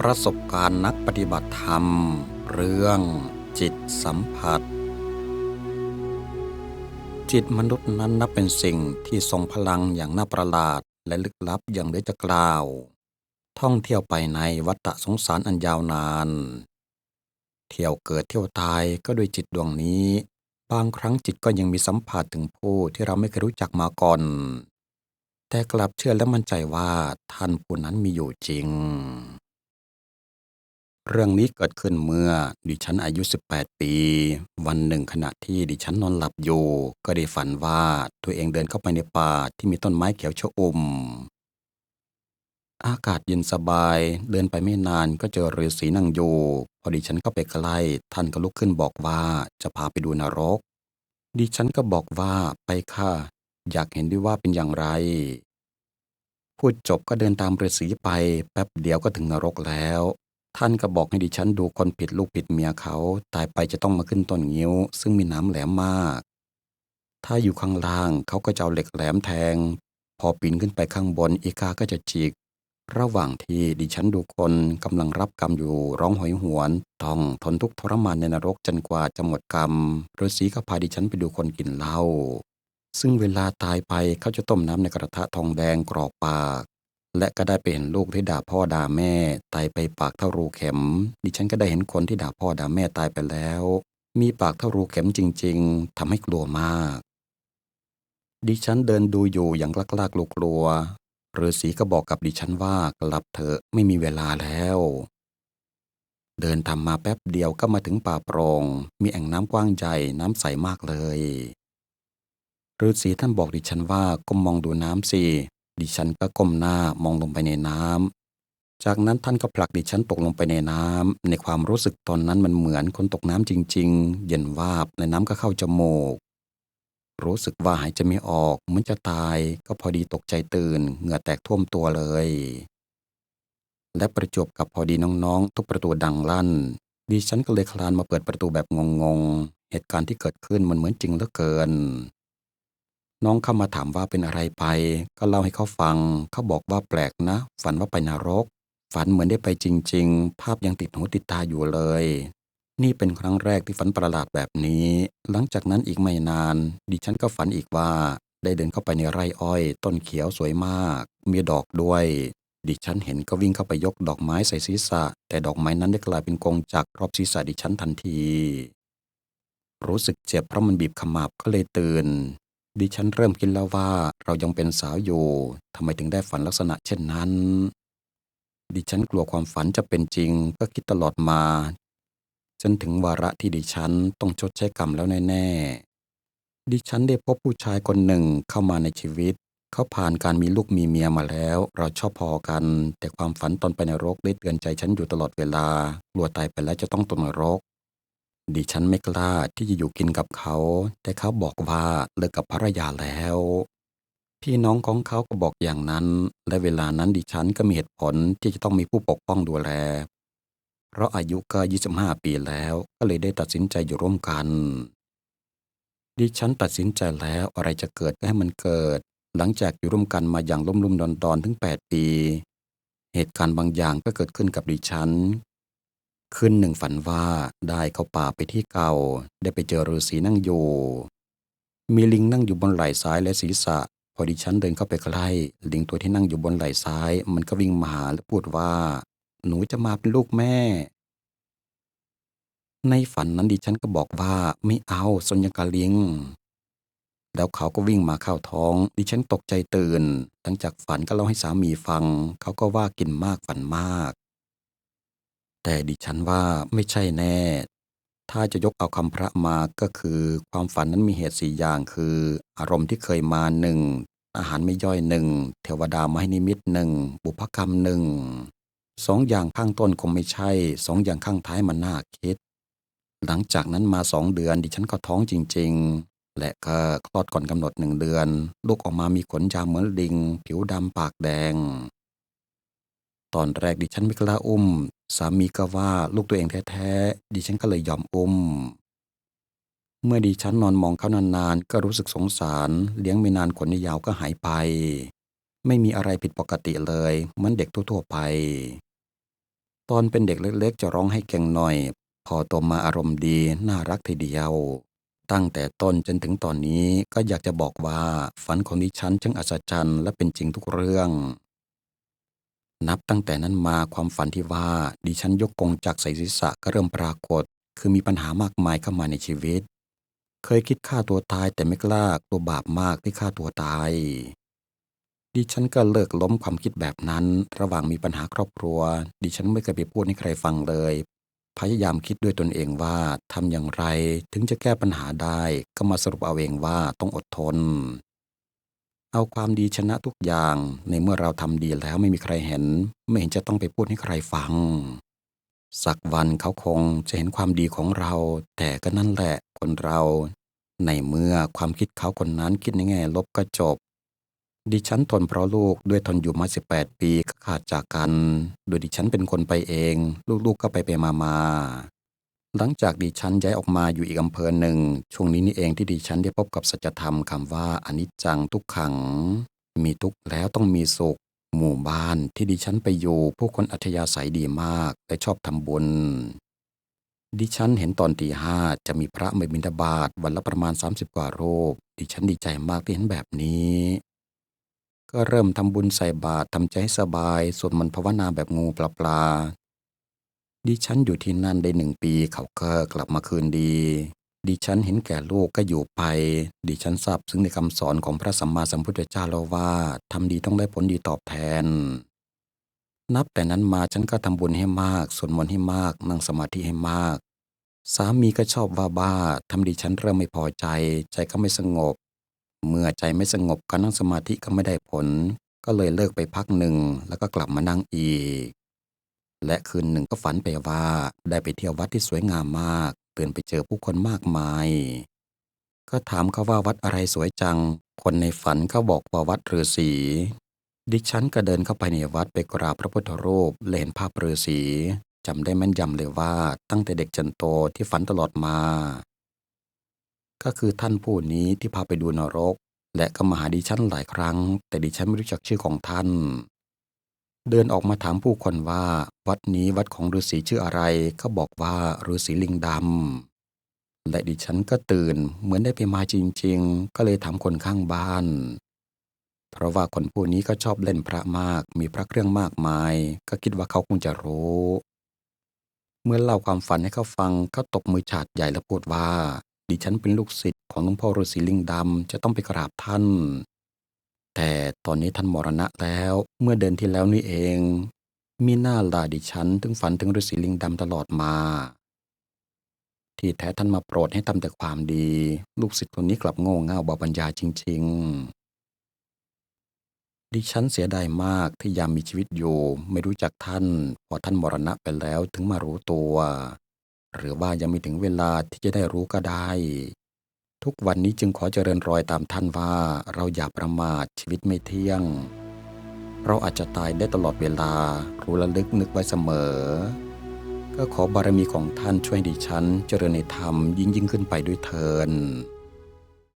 ประสบการณ์นักปฏิบัติธรรม เรื่องจิตสัมผัส จิตมนุษย์นั้นนับเป็นสิ่งที่ทรงพลังอย่างน่าประหลาดและลึกลับอย่างเหลือจะกล่าว ท่องเที่ยวไปในวัฏสงสารอันยาวนาน เที่ยวเกิดเที่ยวตายก็ด้วยจิตดวงนี้ บางครั้งจิตก็ยังมีสัมผัสถึงผู้ที่เราไม่เคยรู้จักมาก่อน แต่กลับเชื่อและมั่นใจว่าท่านผู้นั้นมีอยู่จริง เรื่องนี้เกิดขึ้นเมื่อดิฉันอายุ 18 ปี วันหนึ่งขณะที่ดิฉันนอนหลับอยู่ ก็ได้ฝันว่าตัวเองเดินเข้าไปในป่าที่มีต้นไม้เขียวชอุ่มอากาศเย็นสบาย เดินไปไม่นานก็เจอฤาษีนั่งอยู่ พอดิฉันเข้าไปใกล้ท่านก็ลุกขึ้นบอกว่าจะพาไปดูนรก ดิฉันก็บอกว่าไปค่ะ อยากเห็นด้วยว่าเป็นอย่างไรพูดจบก็เดินตามฤาษีไป แป๊บเดียวก็ถึงนรกแล้ว ท่านก็บอกให้ดิฉันดูคนผิดลูกผิดเมียเขาตายไปจะต้องมาขึ้นต้นงิ้ว ซึ่งมีน้ำแหลมมาก ถ้าอยู่ข้างล่างเขาก็จะเอาเหล็กแหลมแทง พอปีนขึ้นไปข้างบนอีกาก็จะจิก ระหว่างที่ดิฉันดูคนกำลังรับกรรมอยู่ร้องหอยหวน ต้องทนทุกข์ทรมานในนรกจนกว่าจะหมดกรรมฤาษีก็พาดิฉันไปดูคนกินเหล้าซึ่งเวลาตายไปเขาจะต้มน้ำในกระทะทองแดงกรอกปาก และก็ได้ไปเห็นลูกที่ด่าพ่อด่าแม่ ตายไปปากเท่ารูเข็ม ดิฉันก็ได้เห็นคนที่ด่าพ่อด่าแม่ตายไปแล้ว มีปากเท่ารูเข็มจริง ๆทำให้กลัวมาก ดิฉันเดินดูอยู่อย่างล้ากลากลัวกลัวฤาษีก็บอกกับดิฉันว่ากลับเถอะไม่มีเวลาแล้ว เดินทำมาแป๊บเดียวก็มาถึงป่าโปรง่งมีแอ่งน้ำกว้างใหญ่น้ำใสมากเลยฤาษีท่านบอกดิฉันว่าก้มมองดูน้ำสิ ดิฉันก็ก้มหน้ามองลงไปในน้ำจากนั้นท่านก็ผลักดิฉันตกลงไปในน้ำในความรู้สึกตอนนั้นมันเหมือนคนตกน้ำจริง ๆ เย็นวาบในน้ำก็เข้าจมูก รู้สึกว่าหายใจไม่ออกเหมือนจะตายก็พอดีตกใจตื่น เหงื่อแตกท่วมตัวเลย และประจบกับพอดีน้องๆ ทุกประตูดังลั่น ดิฉันก็เลยคลานมาเปิดประตูแบบงงๆ เหตุการณ์ที่เกิดขึ้นมันเหมือนจริงเหลือเกิน น้องเข้ามาถามว่าเป็นอะไรไป ก็เล่าให้เขาฟัง เขาบอกว่าแปลกนะ ฝันว่าไปนรก ฝันเหมือนได้ไปจริง ๆ ภาพยังติดหูติดตาอยู่เลย นี่เป็นครั้งแรกที่ฝันประหลาดแบบนี้ หลังจากนั้นอีกไม่นาน ดิฉันก็ฝันอีกว่า ได้เดินเข้าไปในไร่อ้อย ต้นเขียวสวยมาก มีดอกด้วย ดิฉันเห็นก็วิ่งเข้าไปยกดอกไม้ใส่ศีรษะ แต่ดอกไม้นั้นได้กลายเป็นกงจักรอบศีรษะดิฉันทันที รู้สึกเจ็บเพราะมันบีบขมับก็เลยตื่น ดิฉันเริ่มคิดแล้วว่าเรายังเป็นสาวอยู่ทำไมถึงได้ฝันลักษณะเช่นนั้น ดิฉันกลัวความฝันจะเป็นจริง ก็คิดตลอดมาจนถึงวาระที่ดิฉันต้องชดใช้กรรมแล้วแน่ๆ ดิฉันได้พบผู้ชายคนหนึ่งเข้ามาในชีวิต เขาผ่านการมีลูกมีเมียมาแล้ว เราชอบพอกัน แต่ความฝันตอนไปนรกได้เตือนใจฉันอยู่ตลอดเวลา กลัวตายไปแล้วจะต้องตกนรก ดิฉันไม่กล้าที่จะอยู่กินกับเขา แต่เขาบอกว่าเลิกกับภรรยาแล้ว พี่น้องของเขาก็บอกอย่างนั้น และเวลานั้นดิฉันก็มีเหตุผลที่จะต้องมีผู้ปกป้องดูแล เพราะอายุก็ 25 ปีแล้ว ก็เลยได้ตัดสินใจอยู่ร่วมกัน ดิฉันตัดสินใจแล้วอะไรจะเกิดก็ให้มันเกิด หลังจากอยู่ร่วมกันมาอย่างลุ่มลุ่มดอนดอนๆถึง 8 ปี เหตุการณ์บางอย่างก็เกิดขึ้นกับดิฉัน คืนหนึ่งฝันว่าได้เข้าป่าไปที่เก่า ได้ไปเจอฤาษีนั่งอยู่ มีลิงนั่งอยู่บนไหล่ซ้ายและศีรษะ พอดิฉันเดินเข้าไปใกล้ลิงตัวที่นั่งอยู่บนไหล่ซ้าย มันก็วิ่งมาหาและพูดว่า หนูจะมาเป็นลูกแม่ ในฝันนั้นดิฉันก็บอกว่าไม่เอาสนยังกาลิงแล้วเขาก็วิ่งมาเข้าท้อง ดิฉันตกใจตื่น หลังจากฝันก็เล่าให้สามีฟัง เขาก็ว่ากินมากฝันมาก แต่ดิฉันว่าไม่ใช่แน่ ถ้าจะยกเอาคำพระมาก็คือ ความฝันนั้นมีเหตุสี่อย่างคือ อารมณ์ที่เคยมาหนึ่งอาหารไม่ย่อยหนึ่งเทวดามาให้นิมิตหนึ่งบุพกรรมหนึ่งสองอย่างข้างต้นคงไม่ใช่สองอย่างข้างท้ายมันน่าคิด หลังจากนั้นมาสองเดือนดิฉันก็ท้องจริง ๆ และก็คลอดก่อนกำหนดหนึ่งเดือน ลูกออกมามีขนยาวเหมือนลิง ผิวดำปากแดง ตอนแรกดิฉันไม่กล้าอุ้ม สามีก็ว่าลูกตัวเองแท้ๆดิฉันก็เลยยอมอุ้ม เมื่อดิฉันนอนมองเขานานๆ ก็รู้สึกสงสาร เลี้ยงไม่นานขนยาวก็หายไป ไม่มีอะไรผิดปกติเลยเหมือนเด็กทั่วๆไป ตอนเป็นเด็กเล็กๆ จะร้องให้เก่งหน่อย พอโตมาอารมณ์ดีน่ารักทีเดียว ตั้งแต่ต้นจนถึงตอนนี้ก็อยากจะบอกว่าฝันของดิฉันช่างอัศจรรย์และเป็นจริงทุกเรื่อง นับตั้งแต่นั้นมาความฝันที่ว่าดิฉันยกกงจากใส่ศีรษะก็เริ่มปรากฏ คือมีปัญหามากมายเข้ามาในชีวิต เคยคิดฆ่าตัวตายแต่ไม่กล้ากลัวบาปมากที่ฆ่าตัวตายดิฉันก็เลิกล้มความคิดแบบนั้น ระหว่างมีปัญหาครอบครัว ดิฉันไม่เคยไปพูดให้ใครฟังเลย พยายามคิดด้วยตนเองว่าทำอย่างไรถึงจะแก้ปัญหาได้ ก็มาสรุปเอาเองว่าต้องอดทน เอาความดีชนะทุกอย่าง ในเมื่อเราทำดีแล้วไม่มีใครเห็น ไม่เห็นจะต้องไปพูดให้ใครฟัง สักวันเขาคงจะเห็นความดีของเรา แต่ก็นั่นแหละคนเรา ในเมื่อความคิดเขาคนนั้นคิดในแง่ลบก็จบ ดิฉันทนเพราะลูกด้วยทนอยู่มา 18 ปีก็ขาดจากกัน โดยดิฉันเป็นคนไปเอง ลูกๆก็ไปไปมามา หลังจากดิฉันย้ายออกมาอยู่อีกอำเภอหนึ่ง ช่วงนี้นี่เองที่ดิฉันได้พบกับสัจธรรมคำว่าอนิจจังทุกขัง มีทุกข์แล้วต้องมีสุข หมู่บ้านที่ดิฉันไปอยู่ผู้คนอัธยาศัยดีมากและชอบทำบุญ ดิฉันเห็นตอนตีห้าจะมีพระมาบิณฑบาตวันละประมาณ 30 กว่ารูป ดิฉันดีใจมากที่เห็นแบบนี้ ก็เริ่มทำบุญใส่บาตรทำใจให้สบายสวดมนต์ภาวนาแบบงูปลาปลา ดิฉันอยู่ที่นั่นได้หนึ่งปีเขาก็กลับมาคืนดี ดิฉันเห็นแก่ลูกก็อยู่ไป ดิฉันทราบซึ่งในคำสอนของพระสัมมาสัมพุทธเจ้าแล้วว่าทำดีต้องได้ผลดีตอบแทน นับแต่นั้นมาฉันก็ทำบุญให้มากสวดมนต์ให้มาก นั่งสมาธิให้มาก สามีก็ชอบว่าบ้าทำดิฉันเริ่มไม่พอใจ ใจก็ไม่สงบ เมื่อใจไม่สงบการนั่งสมาธิก็ไม่ได้ผล ก็เลยเลิกไปพักหนึ่งแล้วก็กลับมานั่งอีก และคืนหนึ่งก็ฝันไปว่าได้ไปเที่ยววัดที่สวยงามมากตื่นไปเจอผู้คนมากมาย ก็ถามเขาว่าวัดอะไรสวยจัง คนในฝันเขาบอกว่าวัดฤาษีดิฉันก็เดินเข้าไปในวัดไปกราบพระพุทธรูปและเห็นภาพฤาษีจำได้แม่นยำเลยว่าตั้งแต่เด็กจนโตที่ฝันตลอดมา ก็คือท่านผู้นี้ที่พาไปดูนรก และก็มาหาดิฉันหลายครั้ง แต่ดิฉันไม่รู้จักชื่อของท่าน เดินออกมาถามผู้คนว่า วัดนี้วัดของฤาษีชื่ออะไรก็บอกว่าฤาษีลิงดำและดิฉันก็ตื่นเหมือนได้ไปมาจริงๆ ก็เลยถามคนข้างบ้าน เพราะว่าคนผู้นี้ก็ชอบเล่นพระมากมีพระเครื่องมากมาย ก็คิดว่าเขาคงจะรู้ เมื่อเล่าความฝันให้เขาฟังเขาตบมือฉาดใหญ่และพูดว่า ดิฉันเป็นลูกศิษย์ของหลวงพ่อฤาษีลิงดำจะต้องไปกราบท่าน แต่ตอนนี้ท่านมรณะแล้วเมื่อเดือนที่แล้วนี่เอง มีหน้าลาดิฉันถึงฝันถึงฤาษีลิงดำตลอดมา ที่แท้ท่านมาโปรดให้ทำแต่ความดี ลูกศิษย์คนนี้กลับโง่เง่าเบาปัญญาจริง ๆ ดิฉันเสียดายมากที่ยามมีชีวิตอยู่ ไม่รู้จักท่าน พอท่านมรณะไปแล้วถึงมารู้ตัว หรือว่ายังไม่ถึงเวลาที่จะได้รู้ก็ได้ ทุกวันนี้จึงขอเจริญรอยตามท่านว่าเราอย่าประมาทชีวิตไม่เที่ยง เราอาจจะตายได้ตลอดเวลารู้และลึกนึกไว้เสมอ ก็ขอบารมีของท่านช่วยดิฉัน เจริญในธรรมยิ่งยิ่งขึ้นไปด้วยเทิน